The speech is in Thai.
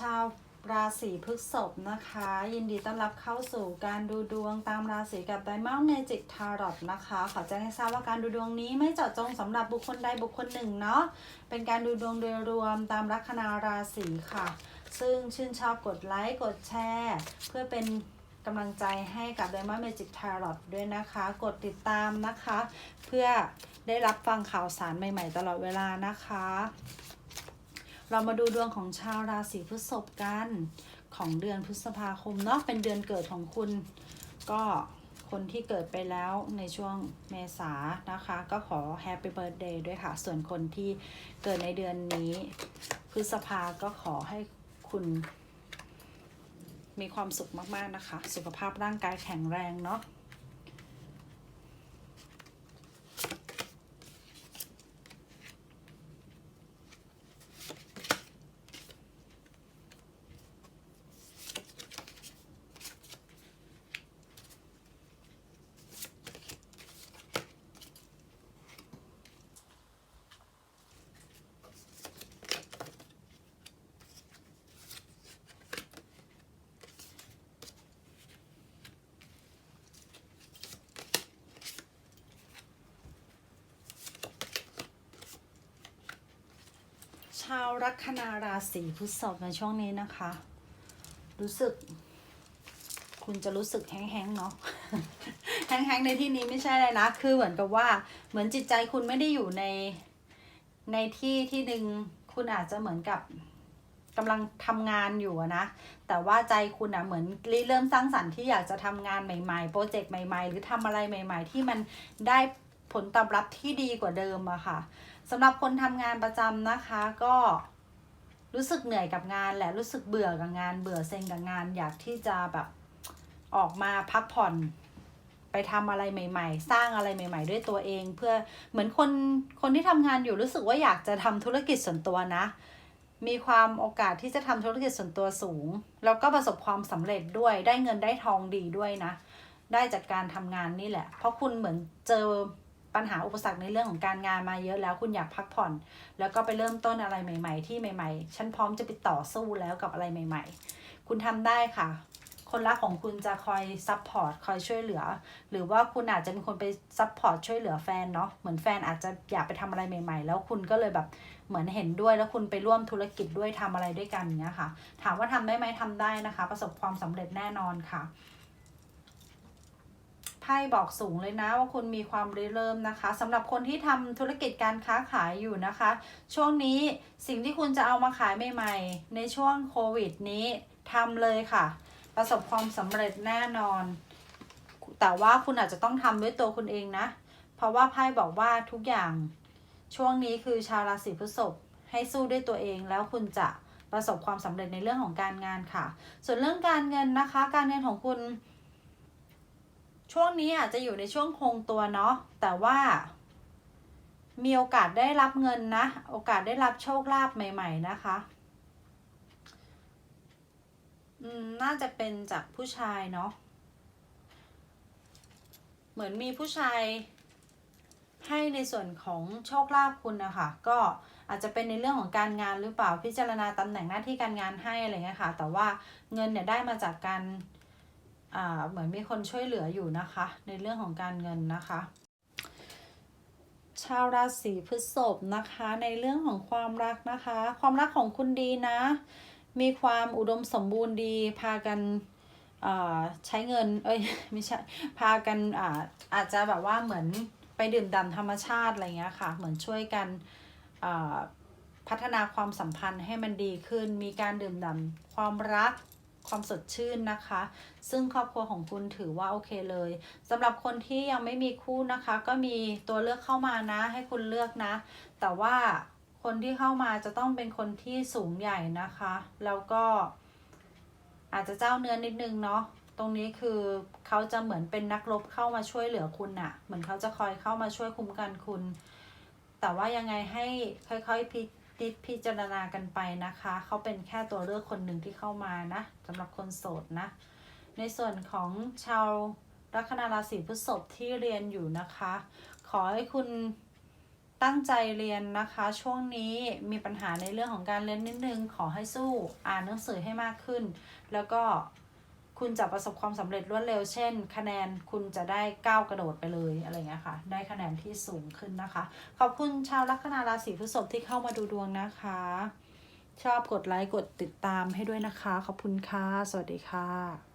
ชาวราศีพฤษภนะคะ ยินดีต้อนรับเข้าสู่การดูดวงตามราศีกับ Diamond Magic Tarot นะคะ ขอแจ้งให้ทราบว่าการดูดวงนี้ไม่เจาะจงสำหรับบุคคลใดบุคคลหนึ่งเนาะเป็นการดูดวงโดยรวมตามลัคนาราศีค่ะ ซึ่งชื่นชอบกดไลค์กดแชร์ เพื่อเป็นกำลังใจให้กับ Diamond Magic Tarot ด้วยนะคะ กดติดตามนะคะ เพื่อได้รับฟังข่าวสารใหม่ ๆ ตลอดเวลานะคะ เรามาดูดวงของชาวราศีพฤษภกันของเดือนพฤษภาคมเนาะเป็นเดือนเกิดของคุณ ก็คนที่เกิดไปแล้วในช่วงเมษานะคะ ก็ขอแฮปปี้เบิร์ดเดย์ด้วยค่ะ ส่วนคนที่เกิดในเดือนนี้พฤษภาก็ขอให้คุณ มีความสุขมาก ๆ นะคะ สุขภาพร่างกายแข็งแรงเนาะาวลัคนาราศีพฤษภในช่วงนี้นะคะ รู้สึก คุณจะรู้สึกแห้งๆเนาะแห้งๆในที่นี้ไม่ใช่เลยนะ คือเหมือนกับว่า เหมือนจิตใจคุณไม่ได้อยู่ในในที่ที่หนึ่งคุณอาจจะเหมือนกับกำลังทำงานอยู่นะ แต่ว่าใจคุณอะเหมือนริเริ่มสร้างสรรค์ที่อยากจะทำงานใหม่ๆ โปรเจกต์ใหม่ ๆ หรือทำอะไรใหม่ ๆ ที่มันได้ผลตอบรับที่ดีกว่าเดิมอะค่ะ สำหรับคนทำงานประจำนะคะก็รู้สึกเหนื่อยกับงานแหละรู้สึกเบื่อกับงานเบื่อเซ็งกับงาน อยากที่จะแบบออกมาพักผ่อนไปทำอะไรใหม่ ๆ สร้างอะไรใหม่ ๆ ด้วยตัวเอง เพื่อเหมือนคนคนที่ทำงานอยู่รู้สึกว่าอยากจะทำธุรกิจส่วนตัวนะ มีความโอกาสที่จะทำธุรกิจส่วนตัวสูง แล้วก็ประสบความสำเร็จด้วยได้เงินได้ทองดีด้วยนะ ได้จากการทำงานนี่แหละ เพราะคุณเหมือนเจอ ปัญหาอุปสรรคในเรื่องของการงานมาเยอะแล้วคุณอยากพักผ่อน แล้วก็ไปเริ่มต้นอะไรใหม่ ๆ ที่ใหม่ ๆ ฉันพร้อมจะไปต่อสู้แล้วกับอะไรใหม่ ๆ คุณทำได้ค่ะ คนรักของคุณจะคอยซัพพอร์ตคอยช่วยเหลือ หรือว่าคุณอาจจะเป็นคนไปซัพพอร์ตช่วยเหลือแฟนเนาะเหมือนแฟนอาจจะอยากไปทำอะไรใหม่ ๆ แล้วคุณก็เลยแบบเหมือนเห็นด้วยแล้วคุณไปร่วมธุรกิจด้วยทำอะไรด้วยกันเนี้ยค่ะ ถามว่าทำได้ไหมทำได้นะคะ ประสบความสำเร็จแน่นอนค่ะ พ่บอกสูงเลยนะว่าคุณมีความริเริ่มนะคะสำหรับคนที่ทำธุรกิจการค้าขายอยู่นะคะ ช่วงนี้สิ่งที่คุณจะเอามาขายใหม่ๆ ในช่วงโควิดนี้ทำเลยค่ะ ประสบความสำเร็จแน่นอน แต่ว่าคุณอาจจะต้องทำด้วยตัวคุณเองนะ เพราะว่าไพ่บอกว่าทุกอย่าง ช่วงนี้คือชาวราศีพฤษภให้สู้ด้วยตัวเองแล้วคุณจะประสบความสำเร็จในเรื่องของการงานค่ะ ส่วนเรื่องการเงินนะคะ การเงินของคุณ ช่วงนี้อาจจะอยู่ในช่วงคงตัวเนาะแต่ว่า มีโอกาสได้รับเงินนะ โอกาสได้รับโชคลาภใหม่ ๆ นะคะอืมน่าจะเป็นจากผู้ชายเนาะเหมือนมีผู้ชายให้ในส่วนของโชคลาภคุณนะคะก็อาจจะเป็นในเรื่องของการงานหรือเปล่าพิจารณาตำแหน่งหน้าที่การงานให้อะไรเงี้ยค่ะ แต่ว่าเงินเนี่ยได้มาจากการ เหมือนมีคนช่วยเหลืออยู่นะคะ ในเรื่องของการเงินนะคะ ชาวราศีพฤษภนะคะ ในเรื่องของความรักนะคะ ความรักของคุณดีนะ มีความอุดมสมบูรณ์ดีพากันใช้เงิน เอ้ยไม่ใช่ พากันอาอาจจะแบบว่าเหมือนไปดื่มด่ำธรรมชาติอะไรเงี้ยค่ะ เหมือนช่วยกันพัฒนาความสัมพันธ์ให้มันดีขึ้น มีการดื่มด่ำความรัก ความสดชื่นนะคะ ซึ่งครอบครัวของคุณถือว่าโอเคเลยสำหรับคนที่ยังไม่มีคู่นะคะ ก็มีตัวเลือกเข้ามานะ ให้คุณเลือกนะ แต่ว่าคนที่เข้ามาจะต้องเป็นคนที่สูงใหญ่นะคะ แล้วก็อาจจะเจ้าเนื้อนิดนึงเนาะตรงนี้คือเขาจะเหมือนเป็นนักรบเข้ามาช่วยเหลือคุณน่ะเหมือนเขาจะคอยเข้ามาช่วยคุ้มกันคุณ แต่ว่ายังไงให้ค่อยๆพิ จิตพิจารณากันไปนะคะ เขาเป็นแค่ตัวเลือกคนหนึ่งที่เข้ามานะสำหรับคนโสดนะ ในส่วนของชาวลัคนาราศีพฤษภที่เรียนอยู่นะคะ ขอให้คุณตั้งใจเรียนนะคะ ช่วงนี้มีปัญหาในเรื่องของการเรียนนิดนึง ขอให้สู้อ่านหนังสือให้มากขึ้น แล้วก็ คุณจะประสบความสำเร็จรวดเร็ว เช่น คะแนนคุณจะได้ก้าวกระโดดไปเลยอะไรเงี้ยค่ะ ได้คะแนนที่สูงขึ้นนะคะ ขอบคุณชาวลัคนาราศีพฤษภที่เข้ามาดูดวงนะคะ ชอบกดไลค์กดติดตามให้ด้วยนะคะ ขอบคุณค่ะ สวัสดีค่ะ